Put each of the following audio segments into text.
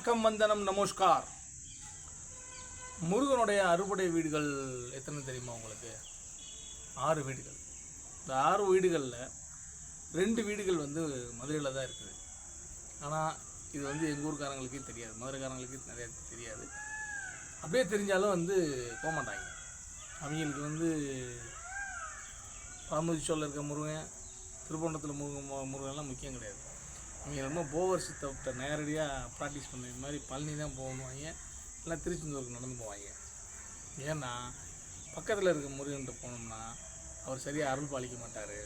வணக்கம் வந்தனம் நமஸ்கார். முருகனுடைய அறுபடை வீடுகள் எத்தனை தெரியுமா உங்களுக்கு? ஆறு வீடுகள். இந்த ஆறு வீடுகளில் ரெண்டு வீடுகள் வந்து மதுரையில் தான் இருக்குது. ஆனால் இது வந்து எங்கள் ஊர்க்காரங்களுக்கே தெரியாது. மதுரைக்காரங்களுக்கு நிறைய தெரியாது. அப்படியே தெரிஞ்சாலும் வந்து போக மாட்டாங்க. அவங்களுக்கு வந்து பரமதிச்சோரில் இருக்க முருகன் திருப்பண்டத்தில் முருகன் முருகன்லாம் முக்கியம் கிடையாது. அவங்க ரொம்ப போவர் சித்தத்தை நேரடியாக ப்ராக்டிஸ் பண்ண இது மாதிரி பழனி தான் போகணுவாங்க இல்லை திருச்செந்தூருக்கு நடந்து போவாங்க. ஏன்னா பக்கத்தில் இருக்க முருகன்கிட்ட போனோம்னா அவர் சரியாக அருள் பாலிக்க மாட்டார்.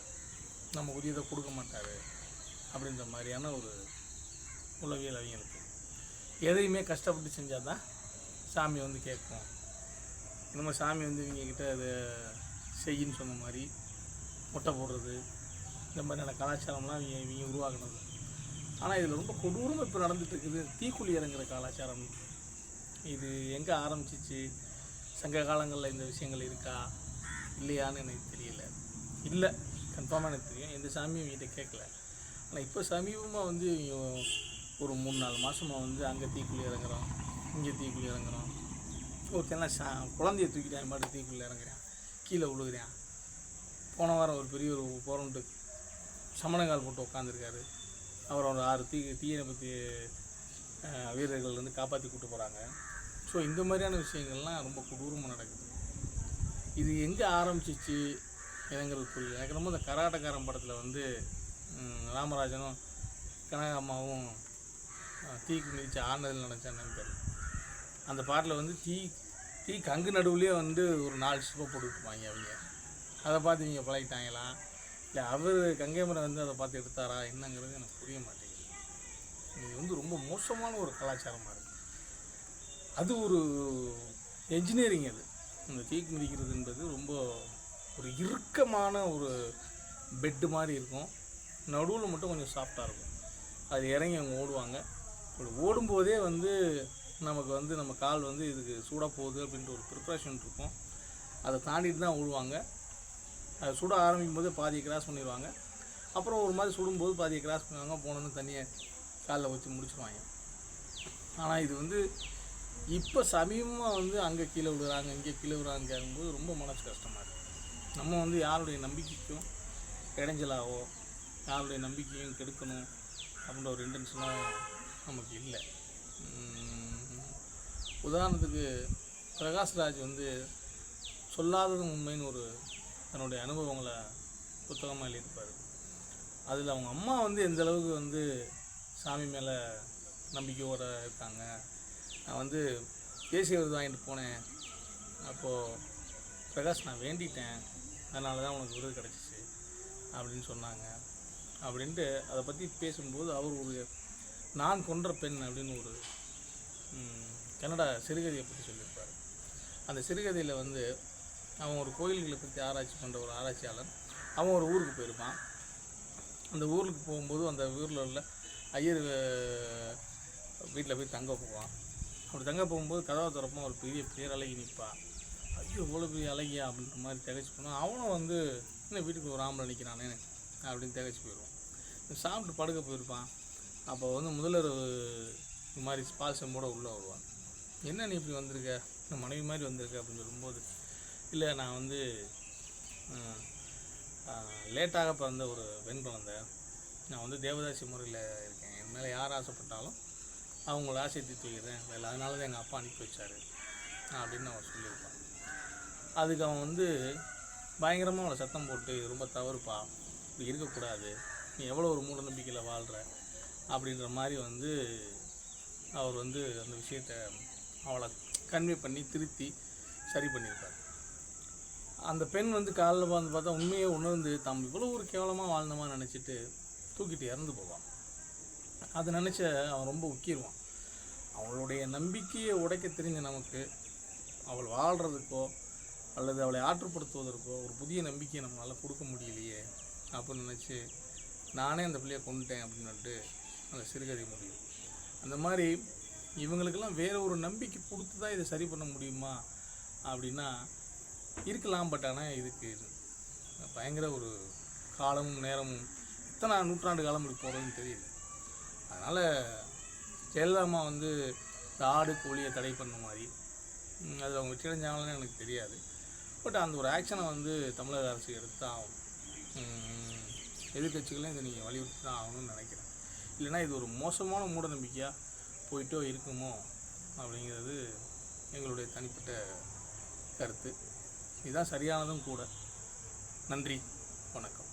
நம்ம உரியதை கொடுக்க மாட்டார். அப்படின்ற மாதிரியான ஒரு உளவியல் அவங்களுக்கு. எதையுமே கஷ்டப்பட்டு செஞ்சால் தான் சாமி வந்து கேட்கும். நம்ம சாமி வந்து இவங்க கிட்ட அதை செய்யின்னு சொன்ன மாதிரி முட்டை போடுறது இந்த மாதிரியான கலாச்சாரம்லாம் இவங்க இவங்க உருவாக்குனது. ஆனால் இதில் ரொம்ப கொடூரம் இப்போ நடந்துட்டு இருக்குது தீக்குழி இறங்குற கலாச்சாரம். இது எங்கே ஆரம்பிச்சிச்சு? சங்க காலங்களில் இந்த விஷயங்கள் இருக்கா? இல்லையான்னு எனக்கு தெரியல. இல்லை கன்ஃபார்மாக எனக்கு தெரியும். எந்த சாமியும் வீட்டை கேட்கல ஆனால் இப்போ சமீபமாக வந்து ஒரு மூணு நாலு மாதமாக வந்து அங்கே தீக்குழி இறங்குறோம் இங்கே தீக்குழி இறங்குறோம். ஒருத்தெல்லாம் சா குழந்தைய தூக்கிட்டேன் மாட்டு தீக்குள்ளே இறங்குறான். கீழே விழுகிறேன். போன வாரம் ஒரு பெரிய ஒரு போரண்டு சமணங்கால் போட்டு உட்காந்துருக்காரு அவர் ஒரு ஆறு தீ தீயணைப்பு வீரர்கள் வந்து காப்பாற்றி கூட்டு போகிறாங்க ஸோ இந்த மாதிரியான விஷயங்கள்லாம் ரொம்ப கொடூரமாக நடக்குது. இது எங்கே ஆரம்பிச்சிச்சு எனங்கிறது புரியல. எனக்கு ரொம்ப இந்த கராட்டக்காரன் படத்தில் வந்து ராமராஜனும் கனகாம்மாவும் தீக்கு மிதிச்சு ஆனதில் நினச்சான்னு பேர். அந்த பாட்டில் வந்து தீ தீ கங்கு நடுவுலேயே வந்து ஒரு நாலு ஸ்டெப்பை போட்டுருப்பாங்க அவங்க. அதை பார்த்து நீங்கள் பழகிட்டாங்களாம் இல்லை அவர் கங்கைமரை வந்து அதை பார்த்து எடுத்தாரா என்னங்கிறது எனக்கு புரிய மாட்டேங்குது. இது வந்து ரொம்ப மோசமான ஒரு கலாச்சாரமாக இருக்குது அது ஒரு என்ஜினியரிங் அது. இந்த தீக்கு மிதிக்கிறதுன்றது ரொம்ப ஒரு இறுக்கமான ஒரு பெட்டு மாதிரி இருக்கும். நடுவில் மட்டும் கொஞ்சம் சாஃப்டாக இருக்கும். அது இறங்கி அவங்க ஓடுவாங்க. அப்படி ஓடும்போதே வந்து நமக்கு வந்து நம்ம கால் வந்து இதுக்கு சூடாக போகுது அப்படின்ற ஒரு ப்ரிப்ரேஷன் இருக்கும். அதை தாண்டிட்டு தான் ஓடுவாங்க. சுட ஆரம்பிக்கும் போது பாதியை கிராஸ் பண்ணிடுவாங்க. அப்புறம் ஒரு மாதிரி சுடும்போது பாதியை கிராஸ் பண்ணுவாங்க. போனோன்னு தண்ணியை காலில் வச்சு முடிச்சிருவாங்க. ஆனால் இது வந்து இப்போ சமீபமாக வந்து அங்கே கீழே விடுறாங்க இங்கே கீழே விழுறாங்க கேட்கும்போது ரொம்ப மனசு கஷ்டமாக இருக்குது நம்ம வந்து யாருடைய நம்பிக்கைக்கும் இடைஞ்சலாகவோ யாருடைய நம்பிக்கையும் கெடுக்கணும் அப்படின்ற ஒரு இன்டென்ஷனும் நமக்கு இல்லை. உதாரணத்துக்கு பிரகாஷ்ராஜ் வந்து சொல்லாதது உண்மைன்னு ஒரு தன்னுடைய அனுபவங்களை புத்தகமாக எழுதியிருப்பார். அதில் அவங்க அம்மா வந்து எந்த அளவுக்கு வந்து சாமி மேலே நம்பிக்கையோடு இருக்காங்க? நான் வந்து தேசிய விருது வாங்கிட்டு போனேன். அப்போது பிரகாஷ் நான் வேண்டிட்டேன். அதனால தான் உனக்கு விருது கிடச்சிச்சு அப்படின்னு சொன்னாங்க. அப்படின்ட்டு அதை பற்றி பேசும்போது அவர் ஒரு நான் கொன்ற பெண் அப்படின்னு ஒரு கன்னடா சிறுகதையை பற்றி சொல்லியிருப்பார். அந்த சிறுகதையில் வந்து அவன் ஒரு கோயில்களை பற்றி ஆராய்ச்சி பண்ணுற ஒரு ஆராய்ச்சியாளன் அவன் ஒரு ஊருக்கு போயிருப்பான். அந்த ஊருக்கு போகும்போது அந்த ஊரில் உள்ள ஐயர் வீட்டில் போய் தங்க போவான். அப்படி தங்க போகும்போது கதவை திறப்பான் ஒரு பெரிய பேரழகி நிற்பான். ஐயோ இவ்வளோ பெரிய அழகியா அப்படின்ற மாதிரி திகச்சு போனால் அவனும் வந்து இன்னும் வீட்டுக்கு ஒரு ஆம்பளை நிற்கிறானே? அப்படின்னு திகச்சு போயிடுவான். சாப்பிட்டு படுக்க போயிருப்பான். அப்போ வந்து முதல்வர் இது மாதிரி பால் உள்ளே வருவான் என்ன நீ இப்படி வந்திருக்க? இந்த மனைவி மாதிரி வந்திருக்க? அப்படின்னு சொல்லும்போது இல்லை நான் வந்து லேட்டாக பிறந்த ஒரு பெண் குழந்தை. நான் வந்து தேவதாசி முறையில் இருக்கேன். என் மேலே யார் ஆசைப்பட்டாலும் அவங்கள ஆசை தீர்த்து வேலை இல்லை அதனால தான் எங்கள் அப்பா அனுப்பி வச்சார். அப்படின்னு அவன் சொல்லியிருப்பான். அதுக்கு அவன் வந்து பயங்கரமாக அவளை சத்தம் போட்டு ரொம்ப தவறுப்பா. இப்படி இருக்கக்கூடாது. நீ எவ்வளோ ஒரு மூட நம்பிக்கையில் வாழ்கிற அப்படின்ற மாதிரி வந்து அவர் வந்து அந்த விஷயத்தை அவளை கன்வே பண்ணி திருத்தி சரி பண்ணியிருப்பார். அந்த பெண் வந்து காலில் வந்து பார்த்தா உண்மையை உணர்ந்து தாம் இவ்வளோ ஒரு கேவலமாக வாழ்ந்தமா நினச்சிட்டு தூக்கிட்டு இறந்து போவான். அதை நினச்ச அவன் ரொம்ப உக்கிடுவான் அவளுடைய நம்பிக்கையை உடைக்க தெரிஞ்ச நமக்கு அவள் வாழ்கிறதுக்கோ அல்லது அவளை ஆற்றுப்படுத்துவதற்கோ ஒரு புதிய நம்பிக்கையை நம்மளால் கொடுக்க முடியலையே அப்படின்னு நினச்சி நானே அந்த பிள்ளையை கொண்டுட்டேன் அப்படின்னுட்டு அந்த சிறுகதை முடியும். அந்த மாதிரி இவங்களுக்கெல்லாம் வேறு ஒரு நம்பிக்கை கொடுத்து தான் இதை சரி பண்ண முடியுமா அப்படின்னா இருக்கலாம் பட் ஆனால் இதுக்கு பயங்கர ஒரு காலமும் நேரமும் எத்தனை நூற்றாண்டு காலம் இப்படி போகிறதுன்னு தெரியல. அதனால் ஜெயலலிதா வந்து இந்த ஆடு கோழியை தடை பண்ண மாதிரி அது அவங்க வெற்றியடைஞ்சாங்கன்னு எனக்கு தெரியாது. பட் அந்த ஒரு ஆக்ஷனை வந்து தமிழக அரசு எடுத்தான் ஆகும் எதிர்கட்சிகளும் இதை நீங்கள் வலியுறுத்தி தான் ஆகணும்னு நினைக்கிறேன். இல்லைன்னா இது ஒரு மோசமான மூட நம்பிக்கையாக போயிட்டோ இருக்குமோ அப்படிங்கிறது எங்களுடைய தனிப்பட்ட கருத்து. இதுதான் சரியானதும் கூட. நன்றி. வணக்கம்.